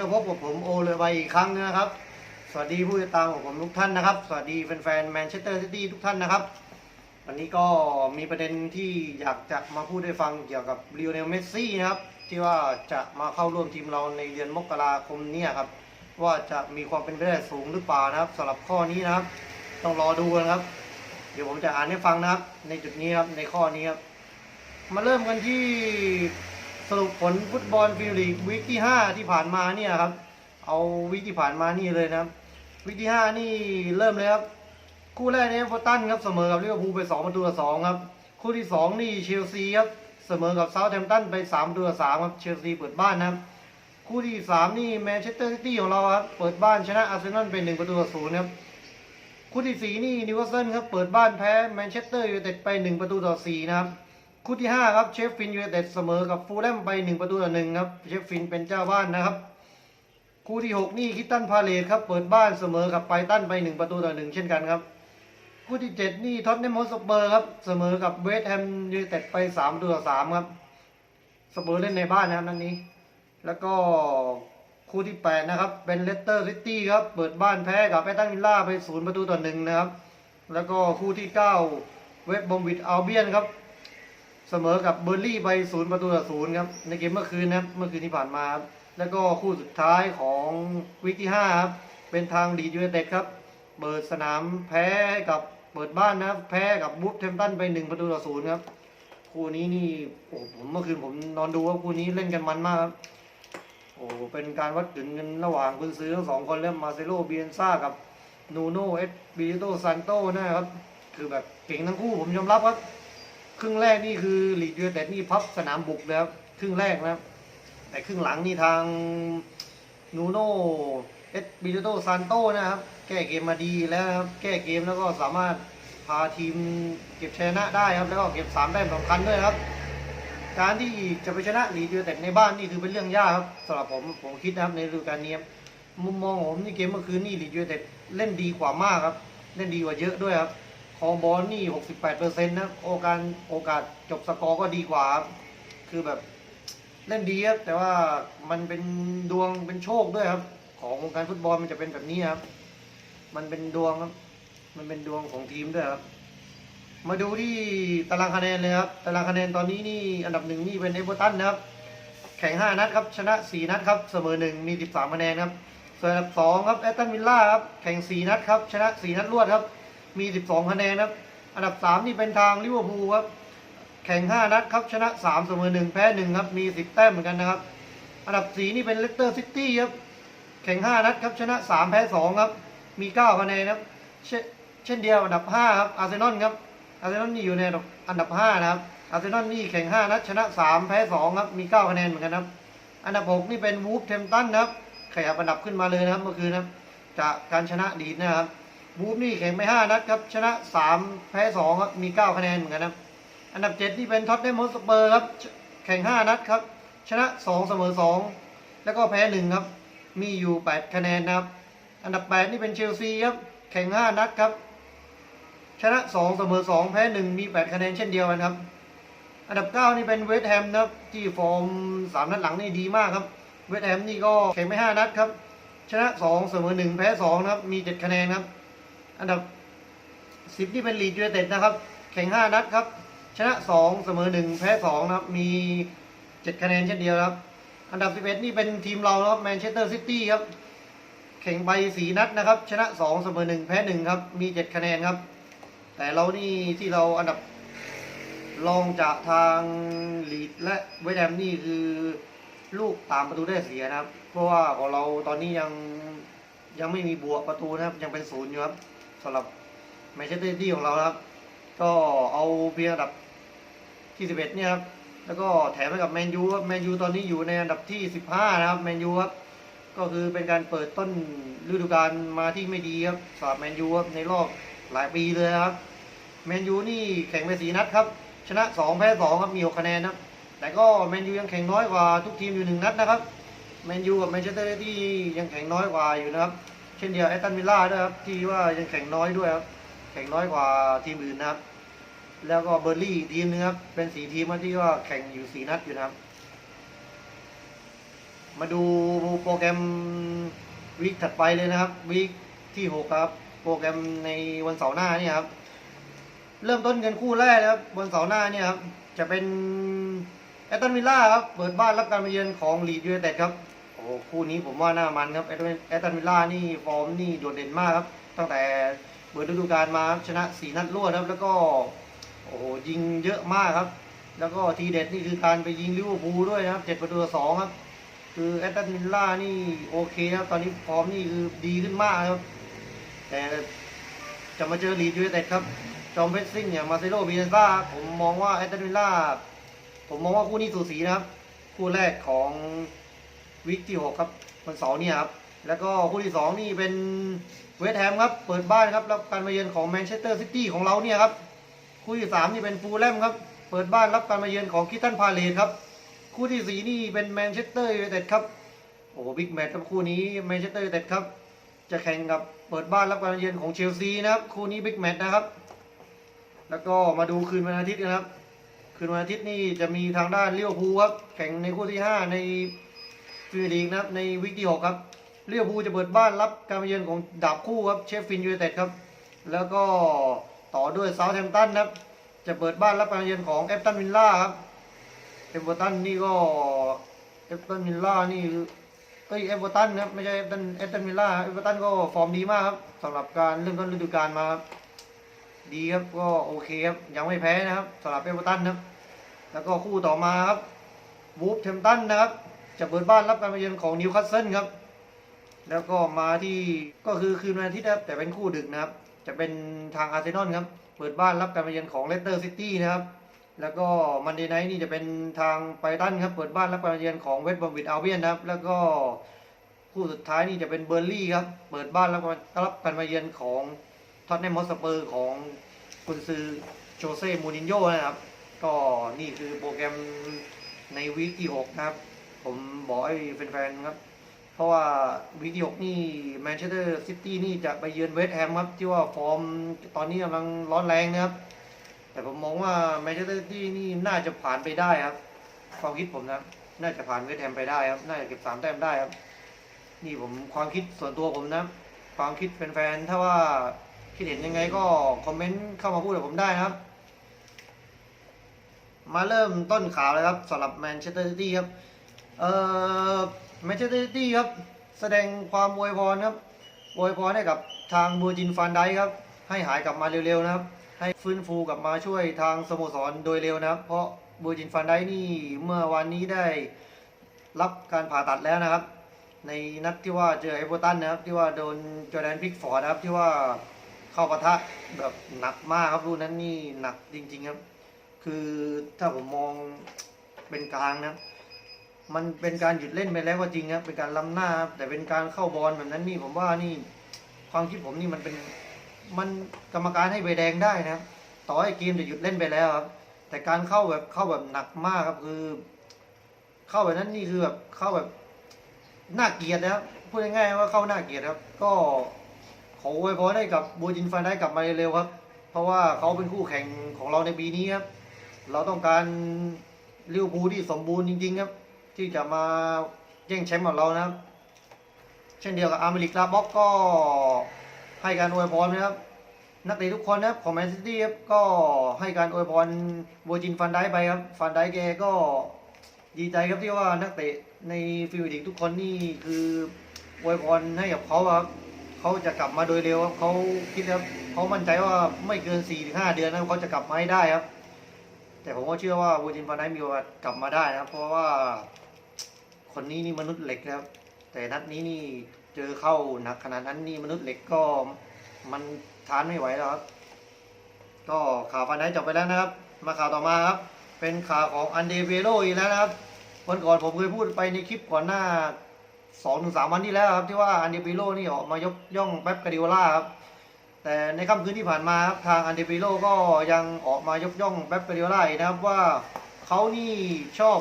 ก็พบกับผมโอเลยไปอีกครั้งนะครับ สวัสดีผู้ติดตามของผมทุกท่านนะครับ สวัสดีแฟนๆแมนเชสเตอร์ซิตี้ทุกท่านนะครับ วันนี้ก็มีประเด็นที่อยากจะมาพูดให้ฟังเกี่ยวกับลีโอเนลเมสซี่นะครับ ที่ว่าจะมาเข้าร่วมทีมเราในเดือนมกราคมนี้ครับ ว่าจะมีความเป็นไปได้สูงหรือเปล่านะครับสำหรับข้อนี้นะครับ ต้องรอดูกันครับ เดี๋ยวผมจะอ่านให้ฟังนะครับ ในจุดนี้ครับในข้อนี้ครับมาเริ่มกันที่ สรุปผลฟุตบอลพรีเมียร์ลีกวีคที่ 5 ที่ผ่านมาเนี่ยครับ เอาวีคที่ผ่านมานี่เลยนะครับวีคที่ 5 นี่เริ่มเลยครับ คู่แรกเนี่ยโฟตันครับเสมอกับลิเวอร์พูลไป 2 ประตูต่อ2ครับ คู่ที่ 2 นี่เชลซีครับเสมอกับเซาท์แฮมป์ตันไป 3 ประตูต่อ3ครับเชลซีเปิดบ้านนะครับ คู่ที่ 3 นี่แมนเชสเตอร์ซิตี้ของเราครับเปิดบ้านชนะอาร์เซนอลไป1ประตูต่อ0ครับคู่ที่ 4 นี่นิวคาสเซิลครับเปิดบ้านแพ้แมนเชสเตอร์ยูไนเต็ดไป 1 ประตูต่อ4นะครับ คู่ที่ 5 ครับเชฟฟินยูไนเต็ดเสมอกับฟูลแลมไป 1 ประตูต่อ1ครับเชฟฟินเป็นเจ้าบ้านนะครับ คู่ที่ 6 นี่คิตตันพาเลตครับเปิดบ้านเสมอกับไบตันไป 1 ประตูต่อ1เช่นกันครับ คู่ที่ 7 นี่ท็อตแนมฮอตสเปอร์ครับเสมอกับเวสต์แฮมยูไนเต็ดไป3ประตูต่อ3ครับสเปอร์เล่นในบ้านนะครับนัดนี้ แล้วก็คู่ที่ 8 นะครับ เป็นเลสเตอร์ซิตี้ครับ เปิดบ้านแพ้กับแอตตันวิลล่าไป 0 ประตูต่อ1นะครับ แล้วก็คู่ที่ 9 เวสต์บอมวิดอัลเบียนครับ เสมอกับเบอร์ลี่ไป0ประตูต่อ0ครับในเกมเมื่อคืนนะครับ เมื่อคืนที่ผ่านมาครับแล้วก็คู่สุดท้ายของวีคที่5ครับเป็นทางดียูไนเต็ดครับเปิดสนามแพ้กับเปิดบ้านนะครับแพ้กับบูฟเทมตันไป1ประตูต่อ0ครับคู่นี้นี่โอ้ผมเมื่อคืนผมนอนดูว่าคู่นี้เล่นกันมันมากครับโอ้เป็นการวัดถึงกันระหว่างคุณซื้อทั้งสองคนแล้วมาเซโลเบียนซ่ากับนูโนเอสบิโตซันโตนะครับ คือแบบเก่งทั้งคู่ผมยอมรับครับ ครึ่งแรกนี่คือลีดยูไนเต็ดนี่พับสนามบุกเลยครับครึ่งแรกนะครับ แต่ครึ่งหลังนี่ทางนูโนเอสบิโตซันโตนะครับ แก้เกมมาดีแล้วครับแก้เกมแล้วก็สามารถพาทีมเก็บชนะได้ครับ แล้วก็เก็บสามแต้มสำคัญด้วยครับ การที่จะไปชนะลีดยูไนเต็ดในบ้านนี่คือเป็นเรื่องยากครับสำหรับผมผมคิดนะครับในฤดูกาลนี้มุมมองผมนี่เกมเมื่อคืนนี่ลีดยูไนเต็ดเล่นดีกว่ามากครับ เล่นดีกว่าเยอะด้วยครับ ครองบอลนี่68เปอร์เซ็นต์นะโอกาสโอกาสจบสกอร์ก็ดีกว่า คือแบบเล่นดีครับแต่ว่ามันเป็นดวงเป็นโชคด้วยครับ ของวงการฟุตบอลมันจะเป็นแบบนี้ครับ มันเป็นดวงครับมันเป็นดวงของทีมด้วยครับ มาดูที่ตารางคะแนนเลยครับตารางคะแนนตอนนี้นี่อันดับหนึ่งนี่เป็นเอเวอร์ตันนะครับ แข่ง5นัดครับ ชนะ4นัดครับเสมอหนึ่งมี13คะแนนครับส่วนอันดับ2ครับแอตตันวิลล่าครับแข่ง4นัดครับชนะ4นัดรวดครับ มี 12 คะแนนครับ อันดับ3นี่เป็นทางลิเวอร์พูลครับ แข่ง 5 นัดครับ ชนะ 3 เสมอ 1 แพ้ 1 ครับ มี 10 แต้มเหมือนกันนะครับ อันดับ 4 นี่เป็นเลสเตอร์ซิตี้ครับ แข่ง 5 นัดครับ ชนะ 3 แพ้ 2 ครับ มี 9 คะแนนครับ เช่นเดียวอันดับ 5 ครับ อาร์เซนอลครับ อาร์เซนอลนี่อยู่ในอันดับ 5 นะครับ อาร์เซนอลนี่แข่ง 5 นัด ชนะ 3 แพ้ 2 ครับ มี 9 คะแนนเหมือนกันครับ อันดับ 6 นี่เป็นวูฟเทมตันครับ ขยับอันดับขึ้นมาเลยนะครับ เมื่อคืนนะครับ จากการชนะดีดนะครับ วูฟนี่แข่งไป5นัดครับ ชนะ3แพ้2ครับ มี9คะแนนเหมือนกันนะครับ อันดับ7นี่เป็นท็อตแนมฮอตสเปอร์ครับ แข่ง5นัดครับ ชนะ2เสมอ2แล้วก็แพ้1ครับ มีอยู่8คะแนนนะครับ อันดับ8นี่เป็นเชลซีครับ แข่ง5นัดครับ ชนะ2เสมอ2แพ้1มี8คะแนนเช่นเดียวกันครับ อันดับ9นี่เป็นเวสต์แฮมนะครับ ที่ฟอร์ม3นัดหลังนี่ดีมากครับ เวสต์แฮมนี่ก็แข่งไป5นัดครับ ชนะ2เสมอ1แพ้2นะครับ มี7คะแนนครับ อันดับ10นี่เป็นลีดยูไนเต็ดนะครับ แข่ง5นัดครับ ชนะ2เสมอ1แพ้2นะครับ มี7คะแนนเช่นเดียวครับ อันดับ11นี่เป็นทีมเราครับแมนเชสเตอร์ซิตี้ครับ แข่งไป4นัดนะครับ ชนะ2เสมอ1แพ้1ครับ มี7คะแนนครับ แต่เรานี่ที่เราอันดับรองจากทางลีดและเวสแฮมนี่คือลูกตามประตูได้เสียนะครับ เพราะว่าของเราตอนนี้ยังยังไม่มีบวกประตูนะครับ ยังเป็นศูนย์อยู่ครับ สำหรับแมนเชสเตอร์ซิตี้ของเราครับ ก็เอาเพียงอันดับที่ 11 เนี่ยครับ แล้วก็แถมให้กับแมนยูครับแมนยูตอนนี้อยู่ในอันดับที่ 15 นะครับแมนยูครับก็คือเป็นการเปิดต้นฤดูกาลมาที่ไม่ดีครับสำหรับแมนยูครับในรอบหลายปีเลยครับแมนยูนี่แข่งไปสีนัดครับ ชนะ 2 แพ้ 2 ครับมี 6 คะแนนนะแต่ก็แมนยูยังแข่งน้อยกว่าทุกทีมอยู่หนึ่งนัดนะครับแมนยูกับแมนเชสเตอร์ซิตี้ยังแข่งน้อยกว่าอยู่นะครับ เช่นเดียวแอตตันวิลล่าด้วยครับ ที่ว่ายังแข่งน้อยด้วยครับ แข่งน้อยกว่าทีมอื่นนะครับ แล้วก็เบอร์ลี่ทีมนึงครับ เป็นสีทีมที่ว่าแข่งอยู่สีนัดอยู่นะครับ มาดูโปรแกรมวีคถัดไปเลยนะครับวีคที่หกครับ โปรแกรมในวันเสาร์หน้านี่ครับ เริ่มต้นกันคู่แรกนะครับวันเสาร์หน้านี่ครับ จะเป็นแอตตันวิลล่าครับ เปิดบ้านรับการมาเยือนของลีดยูไนเต็ดครับ โอ้โหคู่นี้ผมว่าหน้ามันครับแอตแอตตันวิลล่านี่ฟอร์มนี่โดดเด่นมากครับ ตั้งแต่เปิดฤดูกาลมาชนะสี่นัดรวดครับ แล้วก็โอ้โหยิงเยอะมากครับ แล้วก็ทีเด็ดนี่คือการไปยิงลิเวอร์พูลด้วยนะครับเจ็ดประตูต่อสองครับ คือแอตตันวิลล่านี่โอเคครับ ตอนนี้ฟอร์มนี่คือดีขึ้นมากครับ แต่จะมาเจอลีดยูไนเต็ดครับจอมเพชรซิ่งอย่างมาเซโลบิเนซ่าผมมองว่าแอตตันวิลล่าผมมองว่าคู่นี้สูสีนะครับ คู่แรกของ วิกที่หกครับวันเสาร์นี่ครับ แล้วก็คู่ที่สองนี่เป็นเวสต์แฮมครับ เปิดบ้านครับรับการมาเยือนของแมนเชสเตอร์ซิตี้ของเราเนี่ยครับ คู่ที่สามนี่เป็นฟูลแลมครับ เปิดบ้านรับการมาเยือนของคิตันพาเลตครับ คู่ที่สี่นี่เป็นแมนเชสเตอร์ยูไนเต็ดครับ โอ้โหบิ๊กแมตช์ครับคู่นี้แมนเชสเตอร์ยูไนเต็ดครับ จะแข่งกับเปิดบ้านรับการมาเยือนของเชลซีนะครับ คู่นี้บิ๊กแมตช์นะครับ แล้วก็มาดูคืนวันอาทิตย์นะครับ คืนวันอาทิตย์นี่จะมีทางด้านเลิเวพูครับ แข่งในคู่ที่5ใน พรีเมียร์ลีกนะครับในวิกที่6ครับเวอร์พูจะเปิดบ้านรับการมาเยือนของดาบคู่ครับเชฟฟินยูไนเต็ดครับแล้วก็ต่อด้วยเซาท์แฮมป์ตันนะครับจะเปิดบ้านรับการมาเยือนของเอฟตันวิลล่าครับเอเวอร์ตันนี่ก็เอฟตันวิลล่านี่เอ้ยเอเวอร์ตันนะครับไม่ใช่เอฟตันเอฟตันวิลล่าเอเวอร์ตันก็ฟอร์มดีมากครับสำหรับการเริ่มต้นฤดูกาลมาครับดีครับก็โอเคครับยังไม่แพ้นะครับสำหรับเอเวอร์ตันนะครับ แล้วก็คู่ต่อมาครับวูฟเทมตันนะครับ จะเปิดบ้านรับการมาเยือนของนิวคาสเซิลครับ แล้วก็มาที่ก็คือคืนวันอาทิตย์นะครับแต่เป็นคู่ดึกนะครับ จะเป็นทางอาร์เซนอลครับ เปิดบ้านรับการมาเยือนของเลสเตอร์ซิตี้นะครับ แล้วก็มันเดย์ไนท์นี่จะเป็นทางไบรตันครับ เปิดบ้านรับการมาเยือนของเวสต์บอมวิดอาเวียนนะครับ แล้วก็คู่สุดท้ายนี่จะเป็นเบอร์ลี่ครับ เปิดบ้านรับรับการมาเยือนของท็อตแนมมอสเปอร์ของกุนซือโจเซ่มูรินโญ่นะครับ ก็นี่คือโปรแกรมในวีคที่ 6 นะครับ ผมบอกให้แฟนๆครับ เพราะว่าวีคที่6นี่แมนเชสเตอร์ซิตี้นี่จะไปเยือนเวสต์แฮมครับ ที่ว่าฟอร์มตอนนี้กำลังร้อนแรงนะครับ แต่ผมมองว่าแมนเชสเตอร์ซิตี้นี่น่าจะผ่านไปได้ครับ ความคิดผมนะ น่าจะผ่านเวสต์แฮมไปได้ครับ น่าจะเก็บสามแต้มได้ครับ นี่ผมความคิดส่วนตัวผมนะ ความคิดแฟนๆถ้าว่าคิดเห็นยังไงก็คอมเมนต์เข้ามาพูดกับผมได้นะครับมาเริ่มต้นข่าวเลยครับสำหรับแมนเชสเตอร์ซิตี้ครับ เอ่อแมนเชสเตอร์ซิตี้ครับ แสดงความอวยพรครับอวยพรให้กับทางบูจินฟานไดครับ ให้หายกลับมาเร็วๆนะครับ ให้ฟื้นฟูกลับมาช่วยทางสโมสรโดยเร็วนะครับ เพราะบูจินฟานไดนี่เมื่อวันนี้ได้รับการผ่าตัดแล้วนะครับ ในนัดที่ว่าเจอเอเวอร์ตันนะครับ ที่ว่าโดนจอร์แดนพิกฟอร์ดนะครับที่ว่าเข้าปะทะแบบหนักมากครับรูปนั้นนี่หนักจริง ๆครับ คือถ้าผมมองเป็นกลางนะครับ มันเป็นการหยุดเล่นไปแล้วก็จริงครับเป็นการล้ำหน้าครับแต่เป็นการเข้าบอลแบบนั้นนี่ผมว่านี่ ความคิดผมนี่มันเป็นมันกรรมการให้ใบแดงได้นะครับต่อให้เกมจะหยุดเล่นไปแล้วครับ แต่การเข้าแบบเข้าแบบหนักมากครับคือ เข้าแบบนั้นนี่คือแบบเข้าแบบน่าเกลียดนะครับพูดง่ายๆว่าเข้าน่าเกลียดครับ ก็ขออวยพรให้กับบูจินฟานได้กลับมาเร็วครับ เพราะว่าเขาเป็นคู่แข่งของเราในปีนี้ครับ เราต้องการลิเวอร์พูลที่สมบูรณ์จริง ๆ ครับ ที่จะมาแย่งแชมป์กับเรานะครับ เช่นเดียวกับอาร์เมริกลาบ็อกก็ให้การอวยพรนะครับ นักเตะทุกคนนะครับของแมนซิตี้ครับก็ให้การอวยพรโบจินฟันไดไปครับฟันไดแกก็ดีใจครับที่ว่านักเตะในฟิลดิกทุกคนนี่คืออวยพรให้กับเขาครับเขาจะกลับมาโดยเร็วครับเขาคิดครับเขามั่นใจว่าไม่เกิน4ี่ถึงห้าเดือนนะเขาจะกลับมาให้ได้ครับ แต่ผมก็เชื่อว่าโบจินฟันไดมีโอกาสกลับมาได้นะครับ เพราะว่าคนนี้นี่มนุษย์เหล็กนะครับ แต่นัดนี้นี่เจอเข้าหนักขนาดนั้นนี่มนุษย์เหล็กก็มันทานไม่ไหวแล้วครับ ก็ข่าวฟันไดจบไปแล้วนะครับ มาข่าวต่อมาครับ เป็นข่าวของอันเดเวโรอีกแล้วนะครับวันก่อนผมเคยพูดไปในคลิปก่อนหน้าสองถึงสามวันที่แล้วครับ ที่ว่าอันเดเวโรนี่ออกมายกย่องแป๊บกาดิโอล่าครับ แต่ในค่ำคืนที่ผ่านมาครับทางอันเดเวโรก็ยังออกมายกย่องแป๊บกาดิโอล่าอีกนะครับว่าเขานี่ชอบ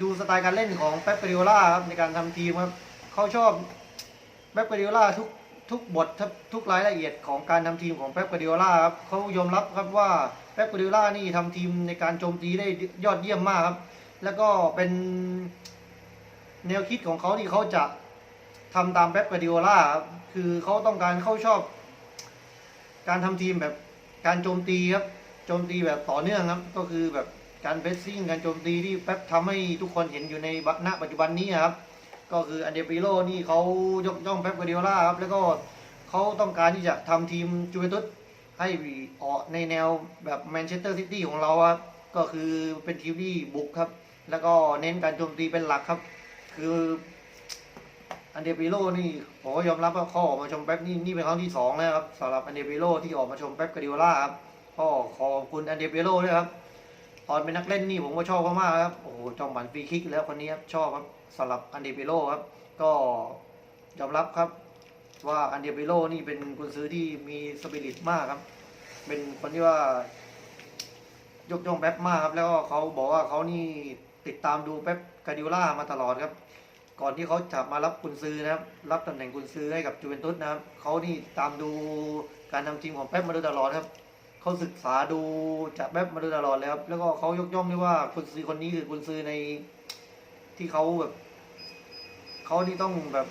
ดูสไตล์การเล่นของเป๊ปเปริโอล่าครับในการทำทีมครับเขาชอบเป๊ปเปริโอล่าทุกทุกบททุกรายละเอียดของการทำทีมของเป๊ปเปริโอล่าครับเขายอมรับครับว่าเป๊ปเปริโอล่านี่ทำทีมในการโจมตีได้ยอดเยี่ยมมากครับ แล้วก็เป็นแนวคิดของเขาที่เขาจะทำตามเป๊ปกวาร์ดิโอล่าครับคือเขาต้องการเขาชอบ การทำทีมแบบการโจมตีครับ โจมตีแบบต่อเนื่องครับ ก็คือแบบการเบสซิ่งการโจมตีที่แป๊บทำให้ทุกคนเห็นอยู่ในณปัจจุบันนี้ครับ ก็คืออันเดปิโลนี่เขายกย่องเป๊ปกวาร์ดิโอล่าครับ แล้วก็เขาต้องการที่จะทำทีมจูเวนตุสให้ออกในแนวแบบแมนเชสเตอร์ซิตี้ของเราครับ ก็คือเป็นทีมที่บุกครับ แล้วก็เน้นการโจมตีเป็นหลักครับ คือ อันเดปิโลนี่ผมก็ยอมรับว่าเขาออกมาชมเป๊ปนี่นี่เป็นครั้งที่สองแล้วครับสำหรับอันเดปิโลที่ออกมาชมเป๊ปกาดิโอล่าครับก็ขอบคุณอันเดปิโลด้วยครับตอนเป็นนักเล่นนี่ผมก็ชอบเขามากครับโอ้โหจอมบันฟรีคิกแล้วคนนี้ครับชอบครับสำหรับอันเดปิโลครับ ก็ยอมรับครับว่าอันเดปิโลนี่เป็นกุนซื้อที่มีสปิริตมากครับ เป็นคนที่ว่า ยกย่องแป๊บมากครับ แล้วก็เขาบอกว่าเขานี่ติดตามดูแป๊บกาดิโอล่ามาตลอดครับ ก่อนที่เขาจะมารับกุนซือนะครับ รับตำแหน่งกุนซือให้กับจูเวนตุสนะครับเขานี่ตามดูการทำทีมของแป๊บมาโดยตลอดครับเขาศึกษาดูจากแป๊บมาโดยตลอดเลยครับแล้วก็เขายกย่องด้วยว่ากุนซือคนนี้คือกุนซือในที่เขาแบบเขานี่ต้องแบบ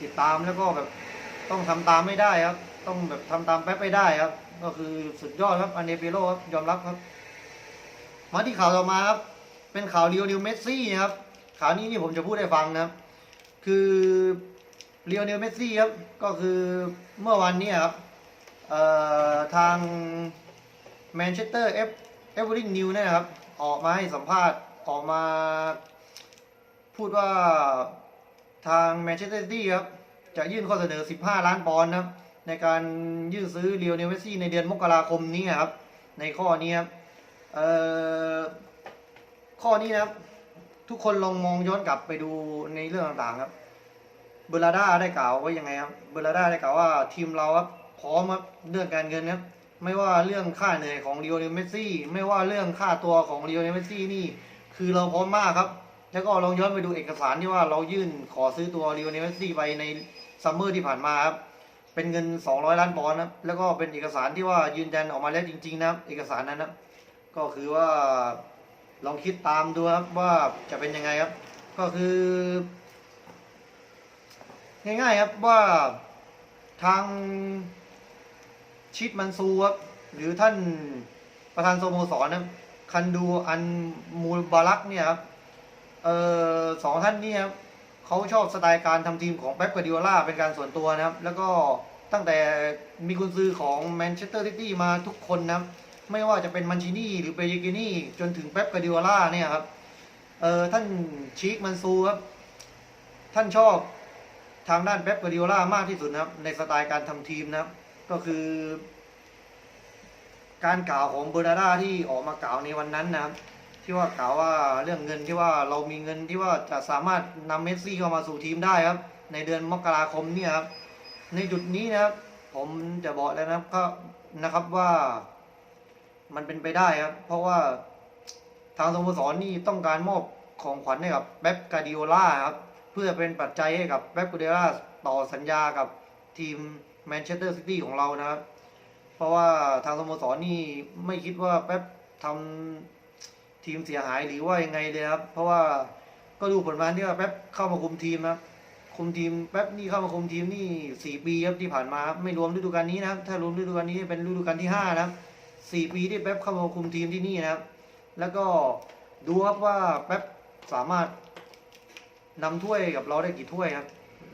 ติดตามแล้วก็แบบต้องทำตามไม่ได้ครับ ต้องแบบทำตามแป๊บไม่ได้ครับ ก็คือสุดยอดครับอันเดเปโลครับยอมรับครับ มาที่ข่าวต่อมาครับเป็นข่าวเรียวนิวเมสซี่ครับ ข่าวนี้นี่ผมจะพูดให้ฟังนะครับคือเรียวเนิวเมสซี่ครับก็คือเมื่อวันนี้ครับทางแมนเชสเตอร์เอฟเอเวอริงนิวเนี่ยนะครับ ออกมาให้สัมภาษณ์ออกมา พูดว่าทางแมนเชสเตอร์ซิตี้ครับ จะยื่นข้อเสนอ 15 ล้านปอนด์นะครับ ในการยื่นซื้อเรียวเนลเมสซี่ในเดือนมกราคมนี้ครับ ในข้อนี้ครับข้อนี้นะครับ ทุกคนลองมองย้อนกลับไปดูในเรื่องต่างๆครับเบอร์ลาด้าได้กล่าวว่ายังไงครับเบอร์ลาด้าได้กล่าวว่าทีมเราครับพร้อมครับเรื่องการเงินครับไม่ว่าเรื่องค่าเหนื่อยของเรียวเนลเมสซี่ไม่ว่าเรื่องค่าตัวของเรียวเนลเมสซี่นี่ คือเราพร้อมมากครับ แล้วก็ลองย้อนไปดูเอกสารที่ว่าเรายื่นขอซื้อตัวเรียวเนลเมสซี่ไปในซัมเมอร์ที่ผ่านมาครับเป็นเงิน 200 ล้านปอนด์นะครับแล้วก็เป็นเอกสารที่ว่ายืนยันออกมาแล้วจริง ๆ นะเอกสารนั้นนะครับก็คือว่า ลองคิดตามดูครับว่าจะเป็นยังไงครับ ก็คือ ง่ายๆครับว่าทางชิดมันซูครับหรือท่านประธานสโมสรนะคันดูอันมูลบารักเนี่ยครับเออสองท่านนี่ครับเขาชอบสไตล์การทำทีมของเป๊ปกวาดิโอล่าเป็นการส่วนตัวนะครับ แล้วก็ตั้งแต่มีกุนซือของแมนเชสเตอร์ซิตี้มาทุกคนนะครับ ไม่ว่าจะเป็นมันชินี่หรือเปเยกินี่จนถึงเป๊ปกาดิโอล่าเนี่ยครับเอ่อท่านชีคมันซูครับ ท่านชอบทางด้านเป๊ปกาดิโอล่ามากที่สุดนะครับ ในสไตล์การทำทีมนะครับ ก็คือ การกล่าวของเบอร์นาร่าที่ออกมากล่าวในวันนั้นนะครับ ที่ว่ากล่าวว่าเรื่องเงินที่ว่าเรามีเงินที่ว่าจะสามารถนำเมสซี่เข้ามาสู่ทีมได้ครับ ในเดือนมกราคมเนี่ยครับในจุดนี้นะครับ ผมจะบอกแล้วนะครับก็นะครับว่า มันเป็นไปได้ครับ เพราะว่าทางสโมสรนี่ต้องการมอบของขวัญให้กับเป๊ปกาดิโอล่าครับ เพื่อเป็นปัจจัยให้กับเป๊ปกาดิโอล่าต่อสัญญากับทีมแมนเชสเตอร์ซิตี้ของเรานะครับ เพราะว่าทางสโมสรนี่ไม่คิดว่าเป๊ปทำทีมเสียหายหรือว่ายังไงเลยครับ เพราะว่าก็ดูผลงานที่ว่าเป๊ปเข้ามาคุมทีมนะครับ คุมทีมแป๊บนี่เข้ามาคุมทีมนี่สี่ปีครับที่ผ่านมาครับไม่รวมฤดูกาลนี้นะครับ ถ้ารวมฤดูกาลนี้เป็นฤดูกาลที่ห้านะครับ สี่ปีที่แป๊บเข้ามาคุมทีมที่นี่นะครับ แล้วก็ดูครับว่าแป๊บสามารถนำถ้วยกับเราได้กี่ถ้วยครับ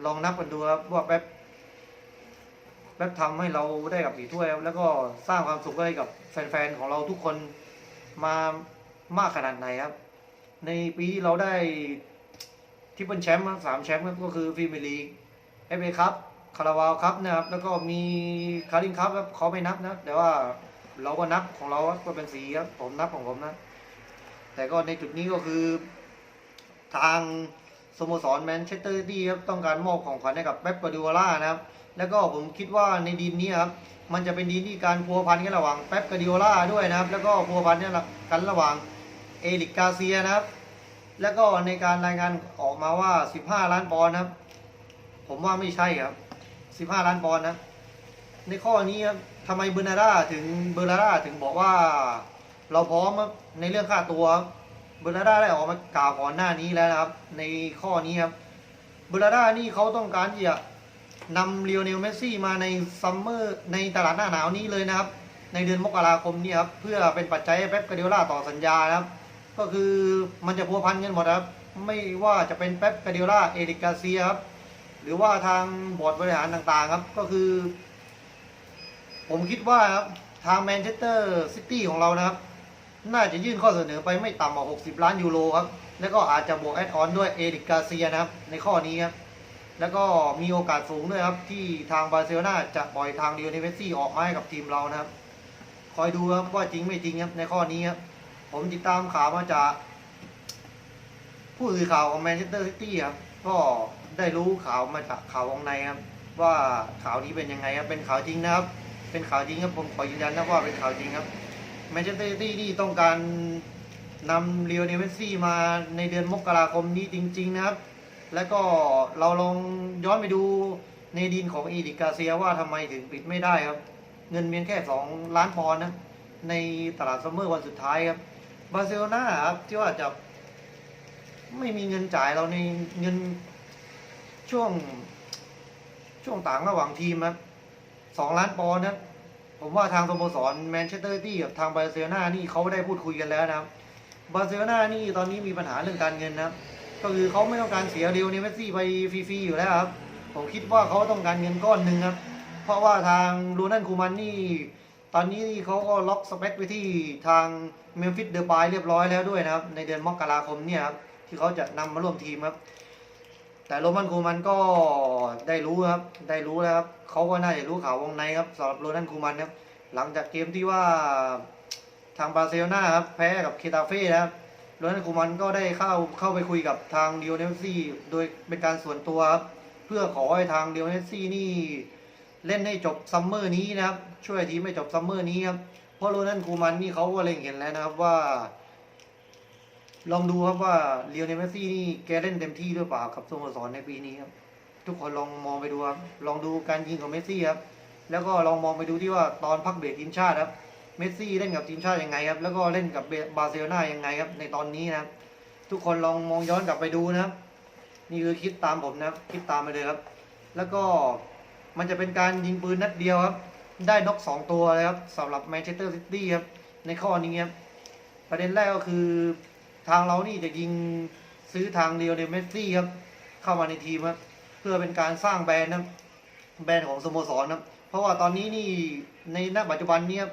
ลองนับกันดูครับว่าแป๊บแป๊บทำให้เราได้กับกี่ถ้วย แล้วก็สร้างความสุขให้กับแฟนๆของเราทุกคนมามากขนาดไหนครับ ในปีที่เราได้ที่เป็นแชมป์สามแชมป์ก็คือพรีเมียร์ลีเอฟเอคัพคาราบาวคัพนะครับ แล้วก็มีคาริงคัพครับเขาไม่นับนะ แต่ว่า เราก็นับของเราก็เป็นสีครับผมนับของผมนะ แต่ก็ในจุดนี้ก็คือ ทางสโมสรแมนเชสเตอร์ซิตี้ครับต้องการมอบของขวัญให้กับเป๊ปกวาดิโอล่านะครับ แล้วก็ผมคิดว่าในดีลนี้ครับมันจะเป็นดีลที่การพัวพันกันระหว่างเป๊ปกวาดิโอล่าด้วยนะครับ แล้วก็พัวพันกันระหว่างเอริกกาเซียนะครับ แล้วก็ในการรายงานออกมาว่า 15 ล้านปอนด์นะครับ ผมว่าไม่ใช่ครับ 15 ล้านปอนด์นะในข้อนี้ครับ ทำไมเบอร์นาร่าถึงเบอร์นาร่าถึงบอกว่า เราพร้อมในเรื่องค่าตัวเบอร์นาด้าได้ออกมากล่าวก่อนหน้านี้แล้วนะครับ ในข้อนี้ครับเบอร์นาด้านี่เขาต้องการที่จะนำเลียวเนลเมสซี่มาในซัมเมอร์ในตลาดหน้าหนาวนี้เลยนะครับ ในเดือนมกราคมนี้ครับเพื่อเป็นปัจจัยให้เป๊ปกาเดียล่าต่อสัญญานะครับ ก็คือมันจะพัวพันกันหมดครับ ไม่ว่าจะเป็นเป๊ปกาเดียล่าเอริกกาเซียครับหรือว่าทางบอร์ดบริหารต่างๆครับ ก็คือ ผมคิดว่าครับทางแมนเชสเตอร์ซิตี้ของเรานะครับ น่าจะยื่นข้อเสนอไปไม่ต่ำกว่า 60 ล้านยูโรครับ แล้วก็อาจจะบวกแอดออนด้วยเอริกกาเซียนะครับ ในข้อนี้ครับ แล้วก็มีโอกาสสูงด้วยครับ ที่ทางบาร์เซโลนาจะปล่อยทางเดียนิเวสซี่ออกมาให้กับทีมเรานะครับ คอยดูครับว่าจริงไม่จริงครับในข้อนี้ครับ ผมติดตามข่าวมาจากผู้สื่อข่าวของแมนเชสเตอร์ซิตี้ครับก็ได้รู้ข่าวมาจากข่าววงในครับ ว่าข่าวนี้เป็นยังไงครับเป็นข่าวจริงนะครับ เป็นข่าวจริงครับผมขอยืนยันนะว่าเป็นข่าวจริงครับแมนเชสเตอร์ซิตี้นี่ต้องการนำเรียวเนเวซี่มาในเดือนมกราคมนี้จริง ๆ นะครับ แล้วก็เราลองย้อนไปดูในดินของอีดิกาเซียว่าทำไมถึงปิดไม่ได้ครับ เงินเพียงแค่ 2 ล้านปอนด์นะ ในตลาดซัมเมอร์วันสุดท้ายครับบาร์เซโลนาครับที่ว่าจะไม่มีเงินจ่ายเราในเงินช่วงช่วงต่างระหว่างทีมครับ สองล้านปอนด์นะผมว่าทางสโมสรแมนเชสเตอร์ซิตี้กับทางบาร์เซโลนานี่เขาได้พูดคุยกันแล้วนะครับบาร์เซโลนานี่ตอนนี้มีปัญหาเรื่องการเงินนะครับก็คือเขาไม่ต้องการเสียเรียวในเมซี่ไปฟรีๆอยู่แล้วครับ ผมคิดว่าเขาต้องการเงินก้อนหนึ่งครับ เพราะว่าทางลูนันคูมันนี่ ตอนนี้เขาก็ล็อกสเปคไว้ที่ทางเมมฟิสเดอร์บายเรียบร้อยแล้วด้วยนะครับ ในเดือนมกราคมเนี่ยครับที่เขาจะนำมาร่วมทีมครับ แต่โรมันคูมันก็ได้รู้ครับ ได้รู้แล้วครับเขาก็น่าจะรู้ข่าววงในครับสำหรับโรนันคูมันครับ หลังจากเกมที่ว่าทางบาร์เซโลนาครับแพ้กับเคตาเฟ่นะครับโรนัลคูมันก็ได้เข้าเข้าไปคุยกับทางเดียวเนสซี่โดยเป็นการส่วนตัวครับเพื่อขอให้ทางเดียวเนสซี่นี่เล่นให้จบซัมเมอร์นี้นะครับ ช่วยทีมให้จบซัมเมอร์นี้ครับเพราะโรนัลคูมันนี่เขาก็เล็งเห็นแล้วนะครับว่า ลองดูครับว่าเลียวเนเมสซี่นี่แกเล่นเต็มที่หรือเปล่ากับสโมสรในปีนี้ครับ ทุกคนลองมองไปดูครับลองดูการยิงของเมสซี่ครับแล้วก็ลองมองไปดูที่ว่าตอนพักเบรกทีมชาติครับเมสซี่เล่นกับทีมชาติยังไงครับ แล้วก็เล่นกับบาร์เซโลนายังไงครับ ในตอนนี้นะทุกคนลองมองย้อนกลับไปดูนะครับ นี่คือคิดตามผมนะครับคิดตามไปเลยครับ แล้วก็มันจะเป็นการยิงปืนนัดเดียวครับ ได้นกสองตัวเลยครับสำหรับแมนเชสเตอร์ซิตี้ครับในข้อนี้ครับประเด็นแรกก็คือ ทางเรานี่จะยิงซื้อทางเดียวเดเมสซี่ครับ เข้ามาในทีมครับเพื่อเป็นการสร้างแบรนด์นะแบรนด์ของสโมสรนะเพราะว่าตอนนี้นี่ในณปัจจุบันนี้ครับ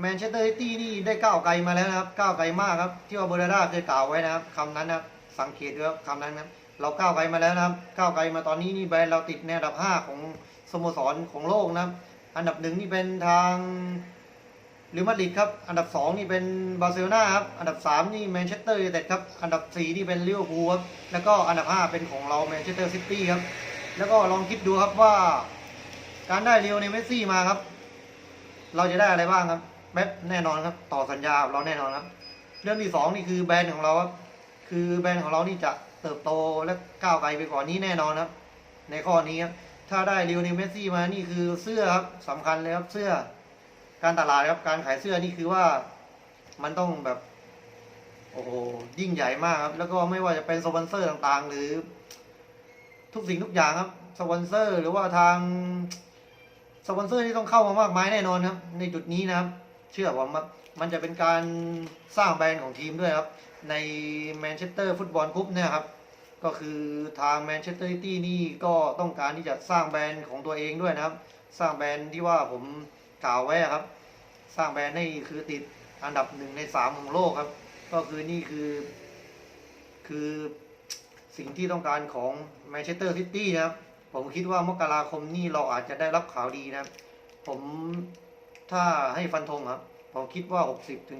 แมนเชสเตอร์ซิตี้นี่ได้ก้าวไกลมาแล้วนะครับก้าวไกลมากครับที่ว่าเบอร์นาเคยกล่าวไว้นะครับคำนั้นนะครับสังเกตด้วยครับคำนั้นนะครับเราก้าวไกลมาแล้วนะครับก้าวไกลมาตอนนี้นี่แบรนด์เราติดในอันดับ 5 ของสโมสรของโลกนะครับอันดับหนึ่งนี่เป็นทาง เรอัลมาดริดครับ อันดับ 2 นี่เป็นบาร์เซโลนาครับ อันดับ 3 นี่แมนเชสเตอร์ยูไนเต็ดครับ อันดับ 4 นี่เป็นลิเวอร์พูลครับ แล้วก็อันดับ 5 เป็นของเราแมนเชสเตอร์ซิตี้ครับ แล้วก็ลองคิดดูครับว่า การได้เรียวในเมสซี่มาครับ เราจะได้อะไรบ้างครับแป๊บแน่นอนครับ ต่อสัญญาเราแน่นอนครับ เรื่องที่สองนี่คือแบรนด์ของเราครับ คือแบรนด์ของเรานี่จะเติบโตและก้าวไกลไปกว่านี้แน่นอนครับ ในข้อนี้ครับ ถ้าได้เรียวในเมสซี่มา นี่คือเสื้อครับสำคัญเลยครับ เสื้อ การตลาดครับการขายเสื้อนี่คือว่ามันต้องแบบ โอ้โหยิ่งใหญ่มากครับ แล้วก็ไม่ว่าจะเป็นสปอนเซอร์ต่างๆ หรือ ทุกสิ่งทุกอย่างครับสปอนเซอร์ หรือว่าทางสปอนเซอร์ที่ต้องเข้ามามากมายแน่นอนครับ ในจุดนี้นะครับ เชื่อผมครับมันจะเป็นการสร้างแบรนด์ของทีมด้วยครับ ในแมนเชสเตอร์ฟุตบอลคุปเนี่ยครับ ก็คือทางแมนเชสเตอร์ซิตี้นี่ก็ต้องการที่จะสร้างแบรนด์ของตัวเองด้วยนะครับ สร้างแบรนด์ที่ว่าผม กล่าวไว้ครับ สร้างแบรนด์ให้คือติดอันดับหนึ่งในสามของโลกครับ ก็คือนี่คือ คือสิ่งที่ต้องการของแมนเชสเตอร์ซิตี้นะครับ ผมคิดว่ามกราคมนี้เราอาจจะได้รับข่าวดีนะครับผมถ้าให้ฟันธงครับ ผมคิดว่า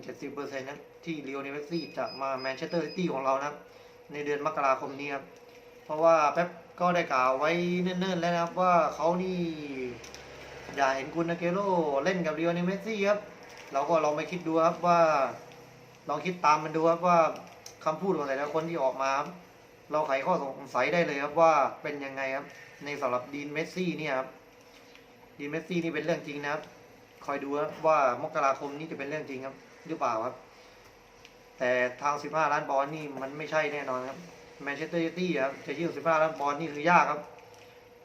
60-70%นะที่เรียวเนเวสซี่จะมาแมนเชสเตอร์ซิตี้ของเรานะครับ ในเดือนมกราคมนี้ครับ เพราะว่าแป๊บก็ได้กล่าวไว้เนิ่นๆแล้วนะครับว่าเขานี่ อยากเห็นกุนอาเกโร่เล่นกับเรียวเนเวสซี่ครับ เราก็ลองไปคิดดูครับว่าลองคิดตามมันดูครับว่าคำพูดของแต่ละคนที่ออกมาครับเราไขข้อสงสัยได้เลยครับว่าเป็นยังไงครับ ในสำหรับดีนเมสซี่เนี่ยครับดีนเมสซี่นี่เป็นเรื่องจริงนะครับ คอยดูครับว่ามกราคมนี้จะเป็นเรื่องจริงครับ หรือเปล่าครับ แต่ทาง 15 ล้านปอนด์นี่มันไม่ใช่แน่นอนครับแมนเชสเตอร์ซิตี้ครับจะยื่น15 ล้านปอนด์นี่คือยากครับ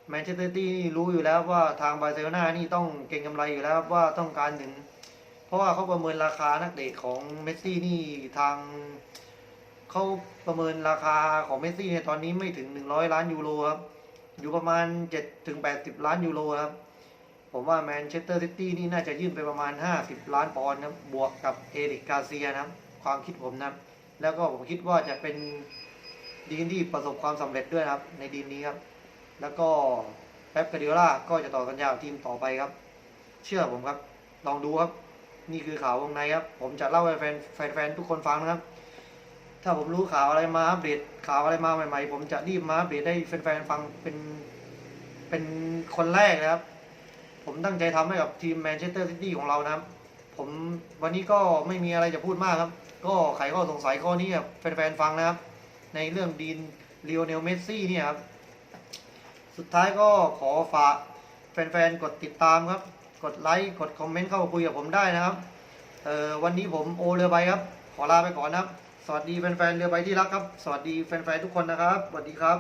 แมนเชสเตอร์ซิตี้นี่รู้อยู่แล้วว่าทางบาร์เซโลนานี่ต้องเก่งกำไรอยู่แล้วครับว่าต้องการถึง เพราะว่าเขาประเมินราคานักเตะของเมสซี่นี่ทางเขาประเมินราคาของเมสซี่ในตอนนี้ไม่ถึง 100 ล้านยูโรครับอยู่ประมาณ7ถึง80 ล้านยูโรครับผมว่าแมนเชสเตอร์ซิตี้นี่น่าจะยื่นไปประมาณ 50 ล้านปอนด์นะบวกกับเอริกกาเซียนะความคิดผมนะแล้วก็ผมคิดว่าจะเป็นดีลที่ประสบความสำเร็จด้วยนะครับในดีลนี้ครับ แล้วก็เป๊ปกาเดียล่าก็จะต่อสัญญาทีมต่อไปครับ เชื่อผมครับ ลองดูครับ นี่คือข่าววงในครับ ผมจะเล่าให้แฟนแฟนๆทุกคนฟังนะครับ ถ้าผมรู้ข่าวอะไรมาอัปเดตข่าวอะไรมาใหม่ ๆ ผมจะรีบมาอัปเดตให้แฟนๆฟังเป็นเป็นคนแรกนะครับ ผมตั้งใจทำให้กับทีมแมนเชสเตอร์ซิตี้ของเรานะครับ ผมวันนี้ก็ไม่มีอะไรจะพูดมากครับ ก็ไขข้อสงสัยข้อนี้กับแฟนๆฟังนะครับ ในเรื่องดีนเลโอเนลเมสซี่เนี่ยครับ สุดท้ายก็ขอฝากแฟนๆ กดติดตามครับ กดไลค์กดคอมเมนต์เข้ามาคุยกับผมได้นะครับเออวันนี้ผมโอเรือใบครับ ขอลาไปก่อนนะครับ สวัสดีแฟนๆเรือใบที่รักครับ สวัสดีแฟนๆทุกคนนะครับสวัสดีครับ